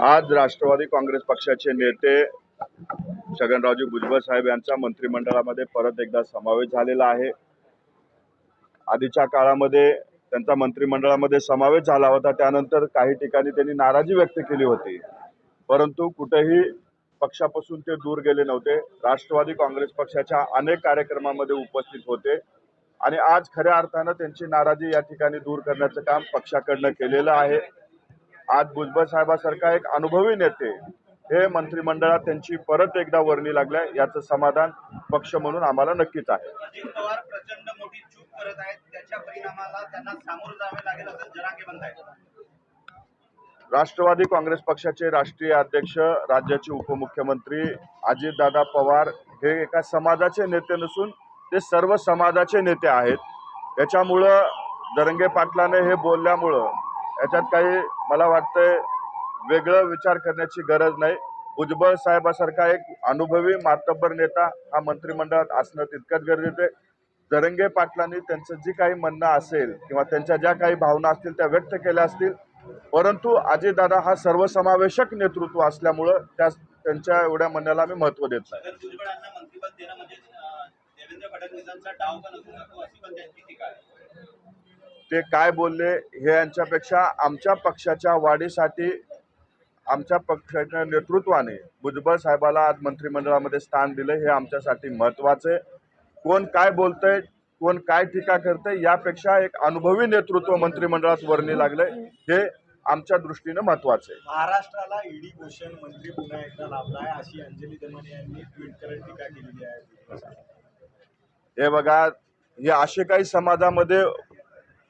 आज राष्ट्रवादी काँग्रेस पक्षाचे नेते छगनराजू भुजबळ साहेब यांचा मंत्रिमंडळामध्ये परत एकदा समावेश झालेला आहे. आधीच्या काळामध्ये त्यांचा मंत्रिमंडळामध्ये समावेश झाला होता. त्यानंतर काही ठिकाणी त्यांनी नाराजी व्यक्त केली होती. परंतु कुठेही पक्षापासून ते दूर गेले नव्हते. राष्ट्रवादी काँग्रेस पक्षाच्या अनेक कार्यक्रमामध्ये उपस्थित होते. आणि आज खऱ्या अर्थानं त्यांची नाराजी या ठिकाणी दूर करण्याचं काम पक्षाकडनं केलेलं आहे. आज भुजबळ साहेबासारखा एक अनुभवी नेते हे मंत्रिमंडळात त्यांची परत एकदा वर्णी लागल्या याचं समाधान पक्ष म्हणून आम्हाला नक्कीच आहे. राष्ट्रवादी काँग्रेस पक्षाचे राष्ट्रीय अध्यक्ष राज्याचे उपमुख्यमंत्री अजितदादा पवार हे एका समाजाचे नेते नसून ते सर्व समाजाचे नेते आहेत. याच्यामुळं दरंगे पाटलाने हे बोलल्यामुळं याच्यात काही मला वाटतंय वेगळं विचार करण्याची गरज नाही. भुजबळ साहेबासारखा एक अनुभवी मातब्बर नेता हा मंत्रिमंडळात असणं तितकंच गरजेचं आहे. दरंगे पाटलांनी त्यांचं जी काही म्हणणं असेल किंवा त्यांच्या ज्या काही भावना असतील त्या व्यक्त केल्या असतील. परंतु अजितदादा हा सर्वसमावेशक नेतृत्व असल्यामुळं त्या त्यांच्या एवढ्या म्हणण्याला आम्ही महत्त्व देत नाही. फडणवीसांचा डाव का नसू शकतो अशी पण त्यांची टीका आहे. ते काय बोलले हे यांच्यापेक्षा आमच्या पक्षाच्या वाढीसाठी आमच्या पक्षाच्या नेतृत्वाने भुजबळ साहेबाला आज मंत्रिमंडळामध्ये स्थान दिलं हे आमच्यासाठी महत्त्वाचं. आहे कोण काय बोलतंय कोण काय टीका करतंय यापेक्षा एक अनुभवी नेतृत्व मंत्रिमंडळात वर्णी लागलंय हे आमच्या दृष्टीनं महत्त्वाचं. आहे महाराष्ट्राला ईडी भूषण मंत्री पुन्हा एकदा लाभला आहे अशी अंजली दमने यांनी ट्विट करत टीका केलेली आहे. हे बघा हे असे काही समाजामध्ये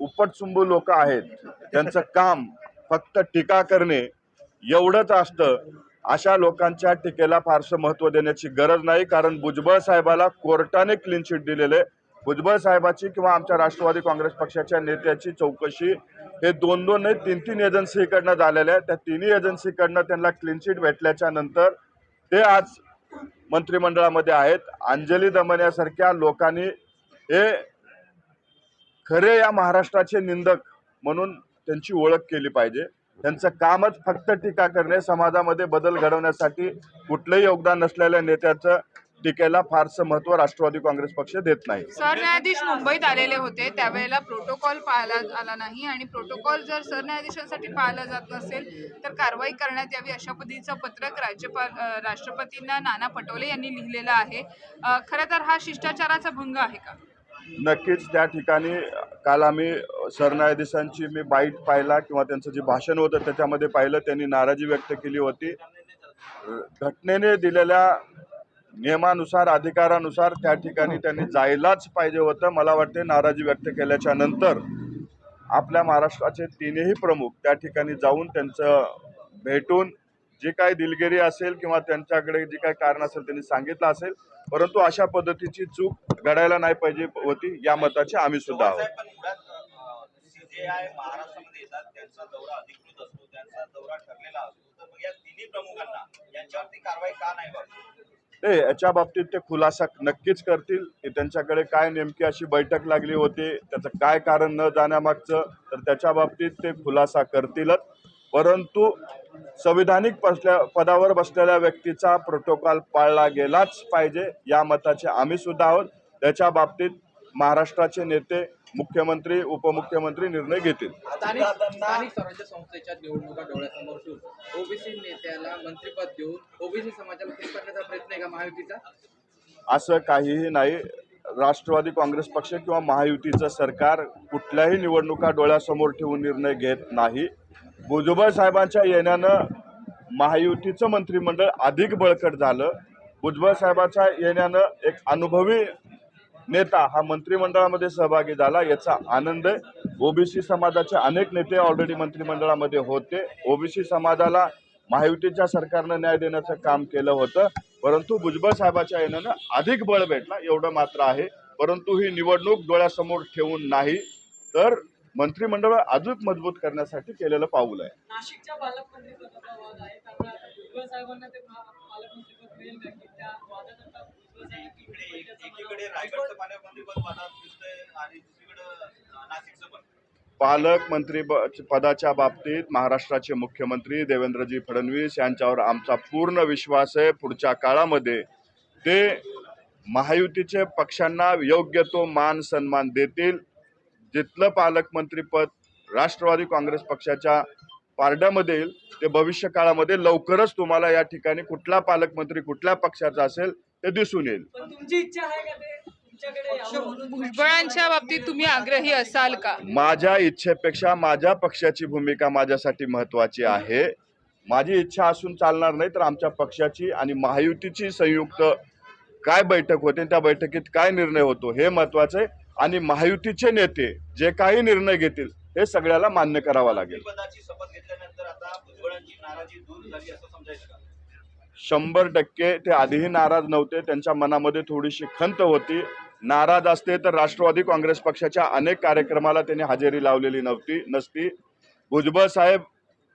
उपटचुंबू लोक आहेत. त्यांचं काम फक्त टीका करणे एवढंच असतं. अशा लोकांच्या टीकेला फारसं महत्त्व देण्याची गरज नाही. कारण भुजबळ साहेबाला कोर्टाने क्लीन चिट दिलेले. भुजबळ साहेबाची किंवा आमच्या राष्ट्रवादी काँग्रेस पक्षाच्या नेत्याची चौकशी हे दोन दोन नाही तीन तीन एजन्सीकडनं झालेल्या आहे त्या तिन्ही एजन्सीकडनं त्यांना क्लीन चिट भेटल्याच्या नंतर ते आज मंत्रिमंडळामध्ये आहेत. अंजली दमन्यासारख्या लोकांनी हे खरे या महाराष्ट्राचे निंदक म्हणून त्यांची ओळख केली पाहिजे. त्यांचं कामच फक्त टीका करणे समाजामध्ये बदल घडवण्यासाठी कुठलंही योगदान नसलेल्या नेत्याचं टीकेला फारसं महत्त्व राष्ट्रवादी काँग्रेस पक्ष देत नाही. सरन्यायाधीश मुंबईत आलेले होते त्यावेळेला प्रोटोकॉल पाळला आला नाही आणि प्रोटोकॉल जर सरन्यायाधीशांसाठी पाळला जात नसेल तर कारवाई करण्यात यावी अशा पद्धतीचं पत्रक राज्यपाल राष्ट्रपतींना नाना पटोले यांनी लिहिलेलं आहे. खरं तर हा शिष्टाचाराचा भंग आहे का? नक्कीच त्या ठिकाणी काल आम्ही सरन्यायाधीशांची मी बाईट पाहिला किंवा त्यांचं जे भाषण होतं त्याच्यामध्ये पाहिलं त्यांनी नाराजी व्यक्त केली होती. घटनेने दिलेल्या नियमानुसार अधिकारानुसार त्या ठिकाणी त्यांनी जायलाच पाहिजे होतं. मला वाटते नाराजी व्यक्त केल्याच्यानंतर आपल्या महाराष्ट्राचे तीनही प्रमुख त्या ठिकाणी जाऊन त्यांचं भेटून जे काही दिलगिरी असेल किंवा त्यांच्याकडे जे काही कारण असेल त्यांनी सांगितलं असेल परंतु अशा पद्धतीची चूक घडायला नाही पाहिजे होती या मताची आम्ही सुद्धा आहोत. ते याच्या बाबतीत ते खुलासा नक्कीच करतील. की त्यांच्याकडे काय नेमकी अशी बैठक लागली होती त्याचं काय कारण न जाण्यामागचं तर त्याच्या बाबतीत ते खुलासा करतीलच. परंतु संविधानिक बसल्या पदावर बसलेल्या व्यक्तीचा प्रोटोकॉल पाळला गेलाच पाहिजे या मताचे आम्ही सुद्धा आहोत. त्याच्या बाबतीत महाराष्ट्राचे नेते मुख्यमंत्री उपमुख्यमंत्री निर्णय घेतील. स्थानिक स्थानिक स्वराज्य संस्थेच्या निवडणुका डोळ्यासमोर ठेवून ओबीसी नेत्याला मंत्रिपद देऊन ओबीसी समाजाला खुश करण्याचा प्रयत्न आहे का महायुतीचा? असं काहीही नाही. राष्ट्रवादी काँग्रेस पक्ष किंवा महायुतीचं सरकार कुठल्याही निवडणुका डोळ्यासमोर ठेवून निर्णय घेत नाही. भुजबळ साहेबांच्या येण्यानं महायुतीचं मंत्रिमंडळ अधिक बळकट झालं. भुजबळ साहेबाच्या येण्यानं एक अनुभवी नेता हा मंत्रिमंडळामध्ये सहभागी झाला याचा आनंद आहे ओबीसी समाजाचे अनेक नेते ऑलरेडी मंत्रिमंडळामध्ये होते. ओबीसी समाजाला महायुतीच्या सरकारनं न्याय देण्याचं काम केलं होतं परंतु भुजबळ साहेबाच्या येण्यानं अधिक बळ भेटला एवढं मात्र आहे. परंतु ही निवडणूक डोळ्यासमोर ठेवून नाही तर मंत्रिमंडळ अजून मजबूत करण्यासाठी केलेलं पाऊल आहे. नाशिकच्या पालकमंत्री पदाच्या बाबतीत महाराष्ट्राचे मुख्यमंत्री देवेंद्रजी फडणवीस यांच्यावर आमचा पूर्ण विश्वास आहे. पुढच्या काळामध्ये ते महायुतीचे पक्षांना योग्य तो मान सन्मान देतील. जिथलं पालकमंत्रीपद राष्ट्रवादी काँग्रेस पक्षाच्या पारड्यामध्ये येईल ते भविष्य काळामध्ये लवकरच तुम्हाला या ठिकाणी कुठला पालकमंत्री कुठल्या पक्षाचा असेल ते दिसून येईल. पण तुमची इच्छा आहे का ते तुमच्याकडे यावं? म्हणून भुजबळांच्या बाबतीत तुम्ही आग्रही असाल का? माझ्या इच्छेपेक्षा माझ्या पक्षाची भूमिका माझ्यासाठी महत्वाची आहे. माझी इच्छा असून चालणार नाही तर आमच्या पक्षाची आणि महायुतीची संयुक्त काय बैठक होते त्या बैठकीत काय निर्णय होतो हे महत्वाचं आहे. आणि महायुतीचे नेते जे काही निर्णय घेतील हे सगळ्याला मान्य करावा लागेल. नाराजी दूर झाली असं समजायचं का? शंभर टक्के ते आधीही नाराज नव्हते त्यांच्या मनामध्ये थोडीशी खंत होती. नाराज असते तर राष्ट्रवादी काँग्रेस पक्षाच्या अनेक कार्यक्रमाला त्यांनी हजेरी लावलेली नव्हती नसती. भुजबळ साहेब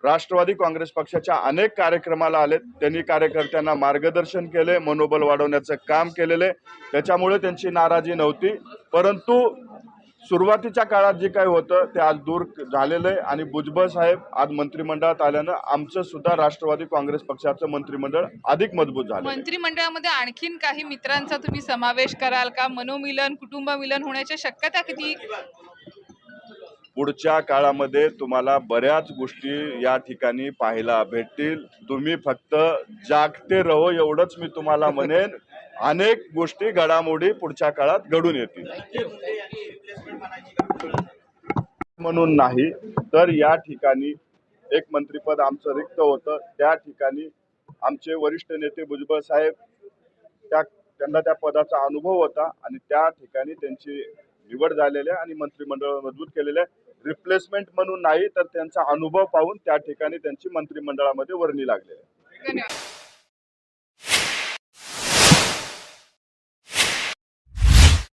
राष्ट्रवादी काँग्रेस पक्षाच्या अनेक कार्यक्रमाला आलेत. त्यांनी कार्यकर्त्यांना मार्गदर्शन केले मनोबल वाढवण्याचं काम केलेले. त्याच्यामुळे त्यांची नाराजी नव्हती. परंतु सुरुवातीच्या काळात जे काही होतं ते आज दूर झालेलं आहे आणि भुजबळ साहेब आज मंत्रिमंडळात आल्यानं आमचं सुद्धा राष्ट्रवादी काँग्रेस पक्षाचं मंत्रिमंडळ अधिक मजबूत झालं. मंत्रिमंडळामध्ये आणखीन काही मित्रांचा तुम्ही समावेश कराल का? मनोमिलन कुटुंब मिलन होण्याच्या शक्यता किती? पुढच्या काळामध्ये तुम्हाला बऱ्याच गोष्टी या ठिकाणी पाहायला भेटतील. तुम्ही फक्त जागते रहो एवढंच मी तुम्हाला म्हणेन. अनेक गोष्टी घडामोडी पुढच्या काळात घडून येतील. म्हणून नाही तर या ठिकाणी एक मंत्रीपद आमचं रिक्त होतं. त्या ठिकाणी आमचे वरिष्ठ नेते भुजबळ साहेब त्या त्यांना त्या पदाचा अनुभव होता आणि त्या ठिकाणी त्यांची निवड झालेली आहे आणि मंत्रिमंडळ मजबूत केलेले आहे. रिप्लेसमेंट म्हणून नाही तर त्यांचा अनुभव पाहून त्या ठिकाणी त्यांची मंत्रिमंडळामध्ये वर्णी लागलेली आहे. धन्यवाद.